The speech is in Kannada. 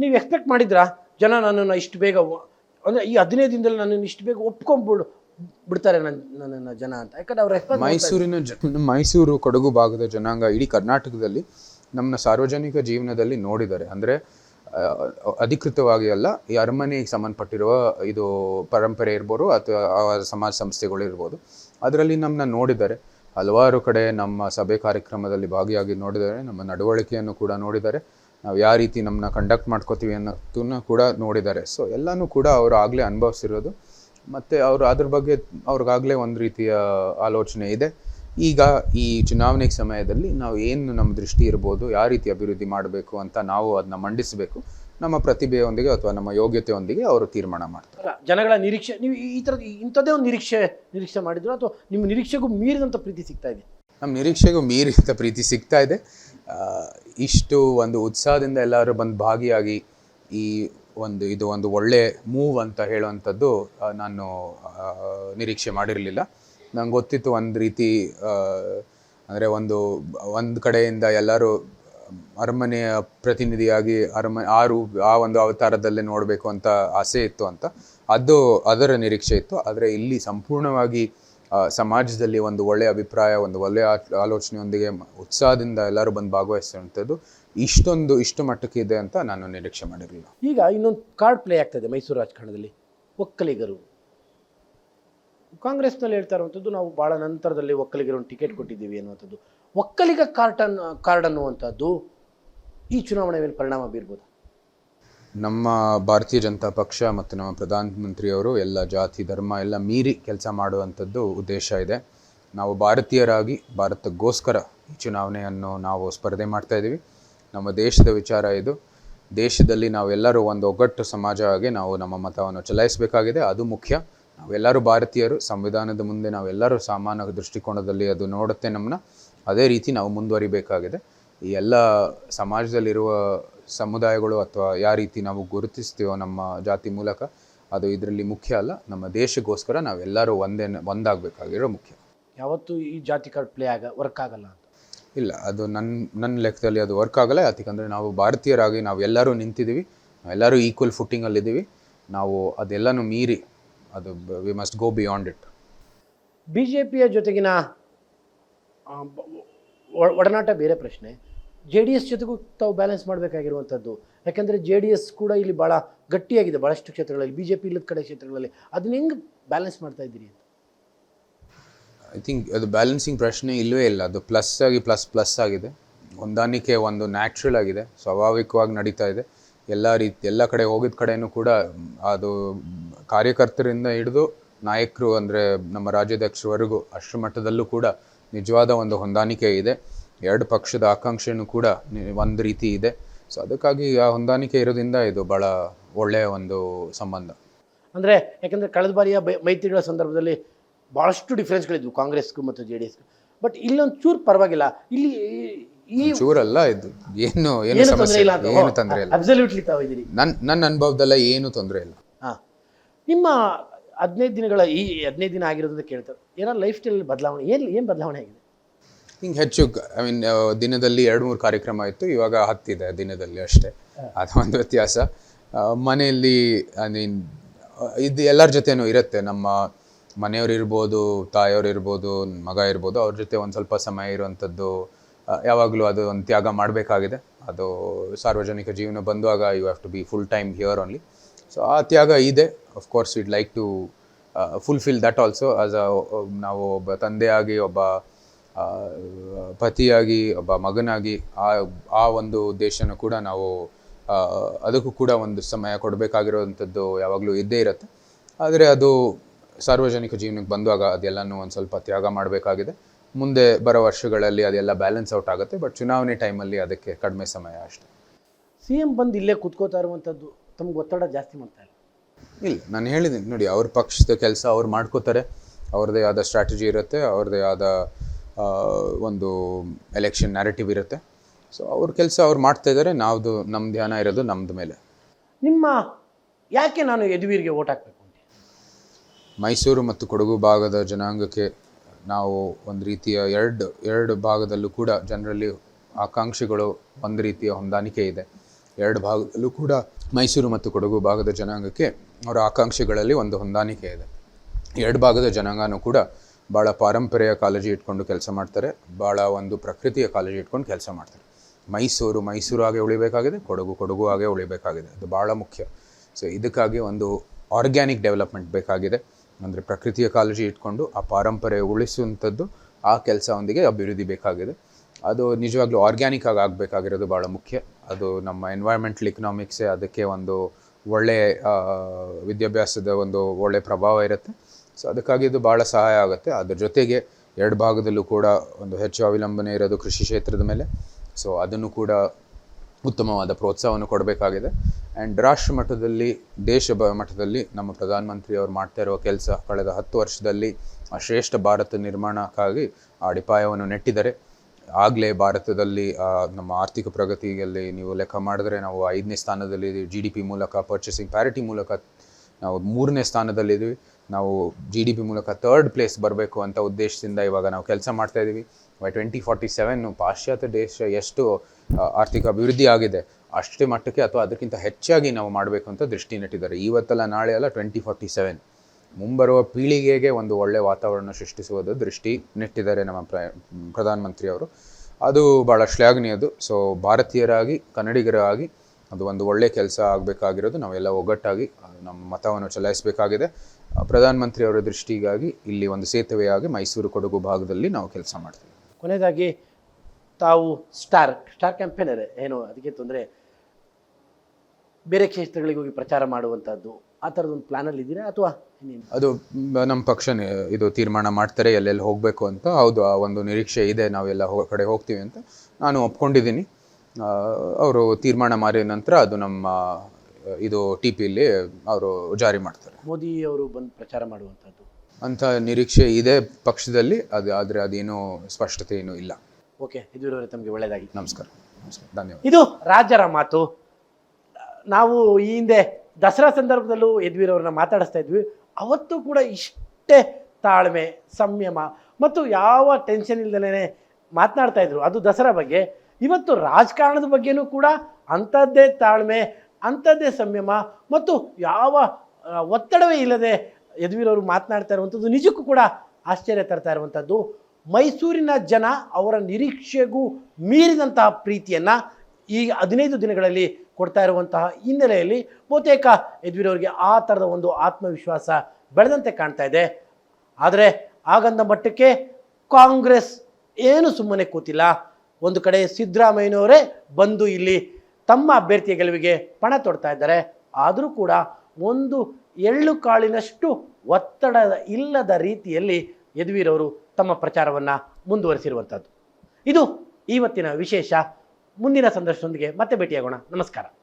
ನೀವು ಎಕ್ಸ್ಪೆಕ್ಟ್ ಮಾಡಿದ್ರಾ? ಜನ ನನ್ನನ್ನು ಇಷ್ಟು ಬೇಗ ಅಂದರೆ ಈ ಹದಿನೈದು ದಿನದಲ್ಲಿ ನನ್ನನ್ನು ಇಷ್ಟು ಬೇಗ ಒಪ್ಕೊಂಡ್ಬಿಡು ಬಿಡ್ತಾರೆ ನನ್ನ ನನ್ನನ್ನು ಜನ ಅಂತ. ಯಾಕಂದ್ರೆ ಅವ್ರ ಮೈಸೂರಿನ ಜ ಮೈಸೂರು ಕೊಡಗು ಭಾಗದ ಜನಾಂಗ ಇಡೀ ಕರ್ನಾಟಕದಲ್ಲಿ ನಮ್ಮ ಸಾರ್ವಜನಿಕ ಜೀವನದಲ್ಲಿ ನೋಡಿದ್ದಾರೆ. ಅಂದರೆ ಅಧಿಕೃತವಾಗಿ ಅಲ್ಲ, ಈ ಅರಮನೆಗೆ ಸಂಬಂಧಪಟ್ಟಿರುವ ಇದು ಪರಂಪರೆ ಇರ್ಬೋದು ಅಥವಾ ಸಮಾಜ ಸಂಸ್ಥೆಗಳು ಇರ್ಬೋದು. ಅದರಲ್ಲಿ ನಮ್ಮನ್ನ ನೋಡಿದ್ದಾರೆ. ಹಲವಾರು ಕಡೆ ನಮ್ಮ ಸಭೆ ಕಾರ್ಯಕ್ರಮದಲ್ಲಿ ಭಾಗಿಯಾಗಿ ನೋಡಿದ್ದಾರೆ. ನಮ್ಮ ನಡವಳಿಕೆಯನ್ನು ಕೂಡ ನೋಡಿದ್ದಾರೆ. ನಾವು ಯಾವ ರೀತಿ ನಮ್ಮನ್ನ ಕಂಡಕ್ಟ್ ಮಾಡ್ಕೋತೀವಿ ಅನ್ನೋದನ್ನ ಕೂಡ ನೋಡಿದ್ದಾರೆ. ಸೊ ಎಲ್ಲನೂ ಕೂಡ ಅವರು ಆಗಲೇ ಅನುಭವಿಸಿರೋದು. ಮತ್ತು ಅವರು ಅದ್ರ ಬಗ್ಗೆ ಅವ್ರಿಗಾಗಲೇ ಒಂದು ರೀತಿಯ ಆಲೋಚನೆ ಇದೆ. ಈಗ ಈ ಚುನಾವಣೆ ಸಮಯದಲ್ಲಿ ನಾವು ಏನು ನಮ್ಮ ದೃಷ್ಟಿ ಇರ್ಬೋದು ಯಾವ ರೀತಿ ಅಭಿವೃದ್ಧಿ ಮಾಡಬೇಕು ಅಂತ ನಾವು ಅದನ್ನ ಮಂಡಿಸಬೇಕು ನಮ್ಮ ಪ್ರತಿಭೆಯೊಂದಿಗೆ ಅಥವಾ ನಮ್ಮ ಯೋಗ್ಯತೆಯೊಂದಿಗೆ ಅವರು ತೀರ್ಮಾನ ಮಾಡ್ತಾರೆ. ಜನಗಳ ನಿರೀಕ್ಷೆ ನೀವು ಈ ಥರದ ಇಂಥದ್ದೇ ಒಂದು ನಿರೀಕ್ಷೆ ನಿರೀಕ್ಷೆ ಮಾಡಿದ್ರು? ಅಥವಾ ನಿಮ್ಮ ನಿರೀಕ್ಷೆಗೂ ಮೀರಿದಂಥ ಪ್ರೀತಿ ಸಿಗ್ತಾ ಇದೆ? ನಮ್ಮ ನಿರೀಕ್ಷೆಗೂ ಮೀರಿದಂಥ ಪ್ರೀತಿ ಸಿಗ್ತಾ ಇದೆ. ಇಷ್ಟು ಒಂದು ಉತ್ಸಾಹದಿಂದ ಎಲ್ಲರೂ ಬಂದು ಭಾಗಿಯಾಗಿ ಈ ಒಂದು ಇದು ಒಂದು ಒಳ್ಳೆ ಮೂವ್ ಅಂತ ಹೇಳುವಂಥದ್ದು ನಾನು ಆ, ನಿರೀಕ್ಷೆ ಮಾಡಿರಲಿಲ್ಲ. ನಂಗೆ ಗೊತ್ತಿತ್ತು ಒಂದು ರೀತಿ ಅಂದರೆ ಒಂದು ಒಂದು ಕಡೆಯಿಂದ ಎಲ್ಲರೂ ಅರಮನೆಯ ಪ್ರತಿನಿಧಿಯಾಗಿ ಅರಮನೆ ಆರು ಆ ಒಂದು ಅವತಾರದಲ್ಲೇ ನೋಡಬೇಕು ಅಂತ ಆಸೆ ಇತ್ತು ಅಂತ. ಅದು ಅದರ ನಿರೀಕ್ಷೆ ಇತ್ತು. ಆದರೆ ಇಲ್ಲಿ ಸಂಪೂರ್ಣವಾಗಿ ಆ, ಸಮಾಜದಲ್ಲಿ ಒಂದು ಒಳ್ಳೆಯ ಅಭಿಪ್ರಾಯ, ಒಂದು ಒಳ್ಳೆಯ ಆಲೋಚನೆಯೊಂದಿಗೆ ಉತ್ಸಾಹದಿಂದ ಎಲ್ಲರೂ ಬಂದು ಭಾಗವಹಿಸುವಂಥದ್ದು ಇಷ್ಟೊಂದು, ಇಷ್ಟು ಮಟ್ಟಕ್ಕೆ ಇದೆ ಅಂತ ನಾನು ನಿರೀಕ್ಷೆ ಮಾಡಿರಲಿಲ್ಲ. ಈಗ ಇನ್ನೊಂದು ಕಾರ್ಡ್ ಪ್ಲೇ ಆಗ್ತದೆ ಮೈಸೂರು ರಾಜಕಾರಣದಲ್ಲಿ, ಒಕ್ಕಲಿಗರು. ಕಾಂಗ್ರೆಸ್ನಲ್ಲಿ ಹೇಳ್ತಾ ಇರುವಂಥದ್ದು ನಾವು ಭಾಳ ನಂತರದಲ್ಲಿ ಒಕ್ಕಲಿಗರು ಟಿಕೆಟ್ ಕೊಟ್ಟಿದ್ದೀವಿ ಅನ್ನುವಂಥದ್ದು. ಒಕ್ಕಲಿಗ ಕಾರ್ಟನ್ ಕಾರ್ಡ್ ಅನ್ನುವಂಥದ್ದು ಈ ಚುನಾವಣೆ ಮೇಲೆ ಪರಿಣಾಮ ಬೀರ್ಬೋದು? ನಮ್ಮ ಭಾರತೀಯ ಜನತಾ ಪಕ್ಷ ಮತ್ತು ನಮ್ಮ ಪ್ರಧಾನಮಂತ್ರಿಯವರು ಎಲ್ಲ ಜಾತಿ, ಧರ್ಮ ಎಲ್ಲ ಮೀರಿ ಕೆಲಸ ಮಾಡುವಂಥದ್ದು ಉದ್ದೇಶ ಇದೆ. ನಾವು ಭಾರತೀಯರಾಗಿ ಭಾರತಕ್ಕೋಸ್ಕರ ಈ ಚುನಾವಣೆಯನ್ನು ನಾವು ಸ್ಪರ್ಧೆ ಮಾಡ್ತಾ ಇದ್ದೀವಿ. ನಮ್ಮ ದೇಶದ ವಿಚಾರ ಇದು. ದೇಶದಲ್ಲಿ ನಾವೆಲ್ಲರೂ ಒಂದು ಒಗ್ಗಟ್ಟು ಸಮಾಜ ಆಗಿ ನಾವು ನಮ್ಮ ಮತವನ್ನು ಚಲಾಯಿಸಬೇಕಾಗಿದೆ. ಅದು ಮುಖ್ಯ. ನಾವೆಲ್ಲರೂ ಭಾರತೀಯರು. ಸಂವಿಧಾನದ ಮುಂದೆ ನಾವೆಲ್ಲರೂ ಸಾಮಾನ್ಯ ದೃಷ್ಟಿಕೋನದಲ್ಲಿ ಅದು ನೋಡುತ್ತೆ ನಮ್ಮನ್ನ. ಅದೇ ರೀತಿ ನಾವು ಮುಂದುವರಿಬೇಕಾಗಿದೆ. ಈ ಎಲ್ಲ ಸಮಾಜದಲ್ಲಿರುವ ಸಮುದಾಯಗಳು ಅಥವಾ ಯಾವ ರೀತಿ ನಾವು ಗುರುತಿಸ್ತೀವೋ ನಮ್ಮ ಜಾತಿ ಮೂಲಕ ಅದು ಇದರಲ್ಲಿ ಮುಖ್ಯ ಅಲ್ಲ ನಮ್ಮ ದೇಶಕ್ಕೋಸ್ಕರ ನಾವೆಲ್ಲರೂ ಒಂದೇ ಒಂದಾಗಬೇಕಾಗಿರೋ ಮುಖ್ಯ. ಯಾವತ್ತೂ ಈ ಜಾತಿ ಕಾರ್ಡ್ ಪ್ಲೇ ಆಗ ವರ್ಕ್ ಆಗಲ್ಲ ಅಂತ? ಇಲ್ಲ ಅದು ನನ್ನ ನನ್ನ ಲೆಕ್ಕದಲ್ಲಿ ಅದು ವರ್ಕ್ ಆಗಲ್ಲ. ಯಾಕಂದರೆ ನಾವು ಭಾರತೀಯರಾಗಿ ನಾವು ಎಲ್ಲರೂ ನಿಂತಿದ್ದೀವಿ. ನಾವೆಲ್ಲರೂ ಈಕ್ವಲ್ ಫುಟ್ಟಿಂಗಲ್ಲಿದ್ದೀವಿ ನಾವು ಅದೆಲ್ಲನೂ ಮೀರಿ ಅದು we must go beyond it B J ಪಿಯ ಜೊತೆಗಿನ ಒಡನಾಟ ಬೇರೆ ಪ್ರಶ್ನೆ. ಜೆ ಡಿ ಎಸ್ ಜೊತೆಗೂ ತಾವು ಬ್ಯಾಲೆನ್ಸ್ ಮಾಡಬೇಕಾಗಿರುವಂಥದ್ದು. ಯಾಕೆಂದರೆ ಜೆ ಡಿ ಎಸ್ ಕೂಡ ಇಲ್ಲಿ ಭಾಳ ಗಟ್ಟಿಯಾಗಿದೆ ಭಾಳಷ್ಟು ಕ್ಷೇತ್ರಗಳಲ್ಲಿ ಬಿ ಜೆ ಪಿ ಇಲ್ಲದ ಕಡೆ ಕ್ಷೇತ್ರಗಳಲ್ಲಿ. ಅದನ್ನ ಹೆಂಗೆ ಬ್ಯಾಲೆನ್ಸ್ ಮಾಡ್ತಾ ಇದ್ದೀರಿ ಅಂತ? ಐ ಥಿಂಕ್ ಅದು ಬ್ಯಾಲೆನ್ಸಿಂಗ್ ಪ್ರಶ್ನೆ ಇಲ್ಲವೇ ಇಲ್ಲ. ಅದು ಪ್ಲಸ್ ಆಗಿ ಪ್ಲಸ್ ಪ್ಲಸ್ ಆಗಿದೆ. ಹೊಂದಾಣಿಕೆ ಒಂದು ನ್ಯಾಚುರಲ್ ಆಗಿದೆ. ಸ್ವಾಭಾವಿಕವಾಗಿ ನಡೀತಾ ಇದೆ. ಎಲ್ಲ ರೀತಿ, ಎಲ್ಲ ಕಡೆ ಹೋಗಿದ ಕಡೆಯೂ ಕೂಡ ಅದು ಕಾರ್ಯಕರ್ತರಿಂದ ಹಿಡಿದು ನಾಯಕರು ಅಂದರೆ ನಮ್ಮ ರಾಜ್ಯಾಧ್ಯಕ್ಷರವರೆಗೂ ಅಷ್ಟರ ಮಟ್ಟದಲ್ಲೂ ಕೂಡ ನಿಜವಾದ ಒಂದು ಹೊಂದಾಣಿಕೆ ಇದೆ. ಎರಡು ಪಕ್ಷದ ಆಕಾಂಕ್ಷೆಯೂ ಕೂಡ ಒಂದು ರೀತಿ ಇದೆ. ಸೊ ಅದಕ್ಕಾಗಿ ಆ ಹೊಂದಾಣಿಕೆ ಇರೋದ್ರಿಂದ ಇದು ಭಾಳ ಒಳ್ಳೆಯ ಒಂದು ಸಂಬಂಧ. ಅಂದರೆ ಯಾಕೆಂದರೆ ಕಳೆದ ಬಾರಿಯ ಮೈತ್ರಿಗಳ ಸಂದರ್ಭದಲ್ಲಿ ಭಾಳಷ್ಟು ಡಿಫ್ರೆನ್ಸ್ಗಳಿದ್ವು ಕಾಂಗ್ರೆಸ್ಗೂ ಮತ್ತು ಜೆ ಡಿ ಎಸ್ಗೂ ಬಟ್ ಇಲ್ಲೊಂದು ಚೂರು ಪರವಾಗಿಲ್ಲ. ಇಲ್ಲಿ ಈ ಚೂರಲ್ಲ ಇದು ಏನು ಏನು ಸಮಸ್ಯೆ ಇಲ್ಲ. ಏನು ತೊಂದರೆ ಇಲ್ಲ. ಅಬ್ಸಲ್ಯೂಟ್ಲಿ ತಾವಿದ್ದೀರಿ ನನ್ನ ನನ್ನ ಅನುಭವದಲ್ಲ ಏನು ತೊಂದರೆ ಇಲ್ಲ. ಹಾಂ. ನಿಮ್ಮ ಹದಿನೈದು ದಿನಗಳ ಈ ಹದಿನೈದು ದಿನ ಆಗಿರೋದ್ರಿಂದ ಕೇಳ್ತಾರೆ ಏನಾದ್ರು ಲೈಫ್ ಸ್ಟೈಲ್ ಬದಲಾವಣೆ ಏನು ಏನು ಬದಲಾವಣೆ ಆಗಿದೆ? ಹಿಂಗೆ ಹೆಚ್ಚು ಐ ಮೀನ್ ದಿನದಲ್ಲಿ ಎರಡು ಮೂರು ಕಾರ್ಯಕ್ರಮ ಇತ್ತು. ಇವಾಗ ಹತ್ತಿದೆ ದಿನದಲ್ಲಿ ಅಷ್ಟೇ. ಅದು ಒಂದು ವ್ಯತ್ಯಾಸ. ಮನೆಯಲ್ಲಿ ಐ ಮೀನ್ ಇದು ಎಲ್ಲರ ಜೊತೆನೂ ಇರುತ್ತೆ. ನಮ್ಮ ಮನೆಯವ್ರು ಇರ್ಬೋದು ತಾಯಿಯವ್ರು ಇರ್ಬೋದು ಮಗ ಇರ್ಬೋದು ಅವ್ರ ಜೊತೆ ಒಂದು ಸ್ವಲ್ಪ ಸಮಯ ಇರುವಂಥದ್ದು ಯಾವಾಗಲೂ ಅದು ಒಂದು ತ್ಯಾಗ ಮಾಡಬೇಕಾಗಿದೆ. ಅದು ಸಾರ್ವಜನಿಕ ಜೀವನ ಬಂದಾಗ you have to be full time here only so ಆ ತ್ಯಾಗ ಇದೆ. Of course I'd like to fulfil that also as a ನಾವು ಒಬ್ಬ ತಂದೆಯಾಗಿ ಒಬ್ಬ ಪತಿಯಾಗಿ ಒಬ್ಬ ಮಗನಾಗಿ ಆ ಆ ಒಂದು ಉದ್ದೇಶನ ಕೂಡ ನಾವು ಅದಕ್ಕೂ ಕೂಡ ಒಂದು ಸಮಯ ಕೊಡಬೇಕಾಗಿರುವಂಥದ್ದು ಯಾವಾಗಲೂ ಇದ್ದೇ ಇರುತ್ತೆ. ಆದರೆ ಅದು ಸಾರ್ವಜನಿಕ ಜೀವನಕ್ಕೆ ಬಂದಾಗ ಅದೆಲ್ಲನೂ ಒಂದು ಸ್ವಲ್ಪ ತ್ಯಾಗ ಮಾಡಬೇಕಾಗಿದೆ. ಮುಂದೆ ಬರೋ ವರ್ಷಗಳಲ್ಲಿ ಅದೆಲ್ಲ ಬ್ಯಾಲೆನ್ಸ್ ಔಟ್ ಆಗುತ್ತೆ ಬಟ್ ಚುನಾವಣೆ ಟೈಮಲ್ಲಿ ಅದಕ್ಕೆ ಕಡಿಮೆ ಸಮಯ ಅಷ್ಟೇ. ಸಿ ಎಂ ಬಂದು ಇಲ್ಲೇ ಕುತ್ಕೋತಾ ಇರುವಂಥದ್ದು ತಮ್ಗೆ ಒತ್ತಡ ಜಾಸ್ತಿ ಮಾಡ್ತಾ ಇಲ್ಲ? ನಾನು ಹೇಳಿದ್ದೀನಿ ನೋಡಿ ಅವ್ರ ಪಕ್ಷದ ಕೆಲಸ ಅವ್ರು ಮಾಡ್ಕೋತಾರೆ. ಅವ್ರದ್ದೇ ಆದ ಸ್ಟ್ರಾಟಜಿ ಇರುತ್ತೆ ಅವ್ರದ್ದೇ ಆದ ಒಂದು ಎಲೆಕ್ಷನ್ ನ್ಯಾರೇಟಿವ್ ಇರುತ್ತೆ. ಸೊ ಅವ್ರ ಕೆಲಸ ಅವ್ರು ಮಾಡ್ತಾ ಇದ್ದಾರೆ ನಾವ್ದು ನಮ್ಮ ಧ್ಯಾನ ಇರೋದು ನಮ್ಮದು ಮೇಲೆ. ನಿಮ್ಮ ಯಾಕೆ ನಾನು ಯದುವೀರ್ಗೆ ಓಟ್ ಹಾಕಬೇಕು ಅಂತ? ಮೈಸೂರು ಮತ್ತು ಕೊಡಗು ಭಾಗದ ಜನಾಂಗಕ್ಕೆ ನಾವು ಒಂದು ರೀತಿಯ ಎರಡು ಎರಡು ಭಾಗದಲ್ಲೂ ಕೂಡ ಜನರಲ್ಲಿ ಆಕಾಂಕ್ಷೆಗಳು ಒಂದು ರೀತಿಯ ಹೊಂದಾಣಿಕೆ ಇದೆ. ಎರಡು ಭಾಗದಲ್ಲೂ ಕೂಡ ಮೈಸೂರು ಮತ್ತು ಕೊಡಗು ಭಾಗದ ಜನಾಂಗಕ್ಕೆ ಅವರ ಆಕಾಂಕ್ಷೆಗಳಲ್ಲಿ ಒಂದು ಹೊಂದಾಣಿಕೆ ಇದೆ. ಎರಡು ಭಾಗದ ಜನಾಂಗನೂ ಕೂಡ ಭಾಳ ಪಾರಂಪರೆಯ ಕಾಳಜಿ ಇಟ್ಕೊಂಡು ಕೆಲಸ ಮಾಡ್ತಾರೆ. ಭಾಳ ಒಂದು ಪ್ರಕೃತಿಯ ಕಾಳಜಿ ಇಟ್ಕೊಂಡು ಕೆಲಸ ಮಾಡ್ತಾರೆ. ಮೈಸೂರು ಮೈಸೂರು ಹಾಗೆ ಉಳಿಬೇಕಾಗಿದೆ, ಕೊಡಗು ಕೊಡಗು ಹಾಗೆ ಉಳಿಬೇಕಾಗಿದೆ. ಅದು ಭಾಳ ಮುಖ್ಯ. ಸೊ ಇದಕ್ಕಾಗಿ ಒಂದು ಆರ್ಗ್ಯಾನಿಕ್ ಡೆವಲಪ್ಮೆಂಟ್ ಬೇಕಾಗಿದೆ. ಅಂದರೆ ಪ್ರಕೃತಿಯ ಕಾಳಜಿ ಇಟ್ಕೊಂಡು ಆ ಪಾರಂಪರೆ ಉಳಿಸುವಂಥದ್ದು ಆ ಕೆಲಸವೊಂದಿಗೆ ಅಭಿವೃದ್ಧಿ ಬೇಕಾಗಿದೆ. ಅದು ನಿಜವಾಗ್ಲೂ ಆರ್ಗ್ಯಾನಿಕ್ ಆಗಿ ಆಗಬೇಕಾಗಿರೋದು ಭಾಳ ಮುಖ್ಯ. ಅದು ನಮ್ಮ ಎನ್ವೈರ್ಮೆಂಟಲ್ ಇಕನಾಮಿಕ್ಸೇ ಅದಕ್ಕೆ ಒಂದು ಒಳ್ಳೆಯ ವಿದ್ಯಾಭ್ಯಾಸದ ಒಂದು ಒಳ್ಳೆಯ ಪ್ರಭಾವ ಇರುತ್ತೆ. ಸೊ ಅದಕ್ಕಾಗಿ ಇದು ಭಾಳ ಸಹಾಯ ಆಗುತ್ತೆ. ಅದ್ರ ಜೊತೆಗೆ ಎರಡು ಭಾಗದಲ್ಲೂ ಕೂಡ ಒಂದು ಹೆಚ್ಚು ಅವಲಂಬನೆ ಇರೋದು ಕೃಷಿ ಕ್ಷೇತ್ರದ ಮೇಲೆ. ಸೊ ಅದನ್ನು ಕೂಡ ಉತ್ತಮವಾದ ಪ್ರೋತ್ಸಾಹವನ್ನು ಕೊಡಬೇಕಾಗಿದೆ. ಆ್ಯಂಡ್ ರಾಷ್ಟ್ರ ಮಟ್ಟದಲ್ಲಿ, ದೇಶ ಮಟ್ಟದಲ್ಲಿ ನಮ್ಮ ಪ್ರಧಾನಮಂತ್ರಿ ಅವರು ಮಾಡ್ತಾ ಇರುವ ಕೆಲಸ ಕಳೆದ ಹತ್ತು ವರ್ಷದಲ್ಲಿ ಆ ಶ್ರೇಷ್ಠ ಭಾರತ ನಿರ್ಮಾಣಕ್ಕಾಗಿ ಆ ಅಡಿಪಾಯವನ್ನು ನೆಟ್ಟಿದ್ದಾರೆ. ಆಗಲೇ ಭಾರತದಲ್ಲಿ ನಮ್ಮ ಆರ್ಥಿಕ ಪ್ರಗತಿಯಲ್ಲಿ ನೀವು ಲೆಕ್ಕ ಮಾಡಿದ್ರೆ ನಾವು ಐದನೇ ಸ್ಥಾನದಲ್ಲಿ ಜಿ ಡಿ ಪಿ ಮೂಲಕ ಪರ್ಚೇಸಿಂಗ್ ಪ್ಯಾರಿಟಿ ಮೂಲಕ ನಾವು ಮೂರನೇ ಸ್ಥಾನದಲ್ಲಿದ್ದೀವಿ ನಾವು ಜಿ ಡಿ ಪಿ ಮೂಲಕ ತರ್ಡ್ ಪ್ಲೇಸ್ ಬರಬೇಕು ಅಂತ ಉದ್ದೇಶದಿಂದ ಇವಾಗ ನಾವು ಕೆಲಸ ಮಾಡ್ತಾ ಇದ್ದೀವಿ. ಬೈ ಟ್ವೆಂಟಿ ಫಾರ್ಟಿ ಸೆವೆನ್ ಪಾಶ್ಚಾತ್ಯ ದೇಶ ಎಷ್ಟು ಆರ್ಥಿಕ ಅಭಿವೃದ್ಧಿ ಆಗಿದೆ, ಅಷ್ಟೇ ಮಟ್ಟಕ್ಕೆ ಅಥವಾ ಅದಕ್ಕಿಂತ ಹೆಚ್ಚಾಗಿ ನಾವು ಮಾಡಬೇಕು ಅಂತ ದೃಷ್ಟಿ ನೆಟ್ಟಿದ್ದಾರೆ. ಇವತ್ತಲ್ಲ ನಾಳೆ ಅಲ್ಲ ಟ್ವೆಂಟಿ ಫಾರ್ಟಿ ಸೆವೆನ್ ಮುಂಬರುವ ಪೀಳಿಗೆಗೆ ಒಂದು ಒಳ್ಳೆಯ ವಾತಾವರಣ ಸೃಷ್ಟಿಸುವುದು ದೃಷ್ಟಿ ನೆಟ್ಟಿದ್ದಾರೆ ನಮ್ಮ ಪ್ರ ಪ್ರಧಾನಮಂತ್ರಿ ಅವರು. ಅದು ಭಾಳ ಶ್ಲಾಘನೀಯದು ಸೊ ಭಾರತೀಯರಾಗಿ, ಕನ್ನಡಿಗರಾಗಿ ಅದು ಒಂದು ಒಳ್ಳೆಯ ಕೆಲಸ ಆಗಬೇಕಾಗಿರೋದು. ನಾವೆಲ್ಲ ಒಗ್ಗಟ್ಟಾಗಿ ನಮ್ಮ ಮತವನ್ನು ಚಲಾಯಿಸಬೇಕಾಗಿದೆ. ಪ್ರಧಾನಮಂತ್ರಿಯವರ ಪ್ರಧಾನಮಂತ್ರಿ ಅವರ ದೃಷ್ಟಿಗಾಗಿ ಇಲ್ಲಿ ಒಂದು ಸೇತುವೆಯಾಗಿ ಮೈಸೂರು ಕೊಡಗು ಭಾಗದಲ್ಲಿ ನಾವು ಕೆಲಸ ಮಾಡ್ತೀವಿ. ಕೊನೆಯದಾಗಿ ತಾವು ಸ್ಟಾರ್ ಸ್ಟಾರ್ ಕ್ಯಾಂಪೇನರ್. ಏನು ಅದಕ್ಕೆ ತೊಂದರೆ. ಬೇರೆ ಕ್ಷೇತ್ರಗಳಿಗೆ ಹೋಗಿ ಪ್ರಚಾರ ಮಾಡುವಂಥದ್ದು ಆ ಥರದೊಂದು ಪ್ಲಾನಲ್ಲಿ ಇದ್ದೀರಾ ಅಥವಾ ಅದು ನಮ್ಮ ಪಕ್ಷನೇ ಇದು ತೀರ್ಮಾನ ಮಾಡ್ತಾರೆ ಎಲ್ಲೆಲ್ಲಿ ಹೋಗಬೇಕು ಅಂತ. ಹೌದು ಆ ಒಂದು ನಿರೀಕ್ಷೆ ಇದೆ ನಾವೆಲ್ಲ ಕಡೆ ಹೋಗ್ತೀವಿ ಅಂತ. ನಾನು ಒಪ್ಕೊಂಡಿದ್ದೀನಿ. ಅವರು ತೀರ್ಮಾನ ಮಾಡಿದ ನಂತರ ಅದು ನಮ್ಮ ಇದು ಟಿ ಪಿಯಲ್ಲಿ ಅವರು ಜಾರಿ ಮಾಡ್ತಾರೆ. ಮೋದಿ ಅವರು ಬಂದು ಪ್ರಚಾರ ಮಾಡುವಂಥದ್ದು. ಅಂತ ನಿರೀಕ್ಷೆ ಇದೆ ಪಕ್ಷದಲ್ಲಿ ಅದು ಆದರೆ ಅದೇನು ಸ್ಪಷ್ಟತೆ ಏನೂ ಇಲ್ಲ. ಓಕೆ ಯದುವೀರವರೇ ತಮಗೆ ಒಳ್ಳೆಯದಾಗಿ. ನಮಸ್ಕಾರ. ನಮಸ್ಕಾರ. ಧನ್ಯವಾದ. ಇದು ರಾಜರ ಮಾತು. ನಾವು ಈ ಹಿಂದೆ ದಸರಾ ಸಂದರ್ಭದಲ್ಲೂ ಯದ್ವೀರವ್ರನ್ನ ಮಾತಾಡಿಸ್ತಾ ಇದ್ವಿ. ಅವತ್ತು ಕೂಡ ಇಷ್ಟೇ ತಾಳ್ಮೆ ಸಂಯಮ ಮತ್ತು ಯಾವ ಟೆನ್ಷನ್ ಇಲ್ದಲೇ ಮಾತನಾಡ್ತಾ ಇದ್ರು. ಅದು ದಸರಾ ಬಗ್ಗೆ. ಇವತ್ತು ರಾಜಕಾರಣದ ಬಗ್ಗೆನೂ ಕೂಡ ಅಂಥದ್ದೇ ತಾಳ್ಮೆ, ಅಂಥದ್ದೇ ಸಂಯಮ ಮತ್ತು ಯಾವ ಒತ್ತಡವೇ ಇಲ್ಲದೆ ಯದುವೀರವರು ಮಾತನಾಡ್ತಾ ಇರುವಂಥದ್ದು ನಿಜಕ್ಕೂ ಕೂಡ ಆಶ್ಚರ್ಯ ತರ್ತಾ ಇರುವಂಥದ್ದು. ಮೈಸೂರಿನ ಜನ ಅವರ ನಿರೀಕ್ಷೆಗೂ ಮೀರಿದಂತಹ ಪ್ರೀತಿಯನ್ನು ಈ ಹದಿನೈದು ದಿನಗಳಲ್ಲಿ ಕೊಡ್ತಾ ಇರುವಂತಹ ಹಿನ್ನೆಲೆಯಲ್ಲಿ ಬಹುತೇಕ ಯದುವೀರವರಿಗೆ ಆ ಥರದ ಒಂದು ಆತ್ಮವಿಶ್ವಾಸ ಬೆಳೆದಂತೆ ಕಾಣ್ತಾ ಇದೆ. ಆದರೆ ಆಗಂದ ಮಟ್ಟಕ್ಕೆ ಕಾಂಗ್ರೆಸ್ ಏನು ಸುಮ್ಮನೆ ಕೂತಿಲ್ಲ. ಒಂದು ಕಡೆ ಸಿದ್ದರಾಮಯ್ಯನವರೇ ಬಂದು ಇಲ್ಲಿ ತಮ್ಮ ಅಭ್ಯರ್ಥಿಯ ಗೆಲುವಿಗೆ ಪಣ ತೊಡ್ತಾ ಇದ್ದಾರೆ. ಆದರೂ ಕೂಡ ಒಂದು ಎಳ್ಳು ಕಾಳಿನಷ್ಟು ಒತ್ತಡ ಇಲ್ಲದ ರೀತಿಯಲ್ಲಿ ಯದುವೀರವರು ತಮ್ಮ ಪ್ರಚಾರವನ್ನು ಮುಂದುವರಿಸಿರುವಂಥದ್ದು ಇದು ಇವತ್ತಿನ ವಿಶೇಷ. ಮುಂದಿನ ಸಂದರ್ಶನದೊಂದಿಗೆ ಮತ್ತೆ ಭೇಟಿಯಾಗೋಣ. ನಮಸ್ಕಾರ.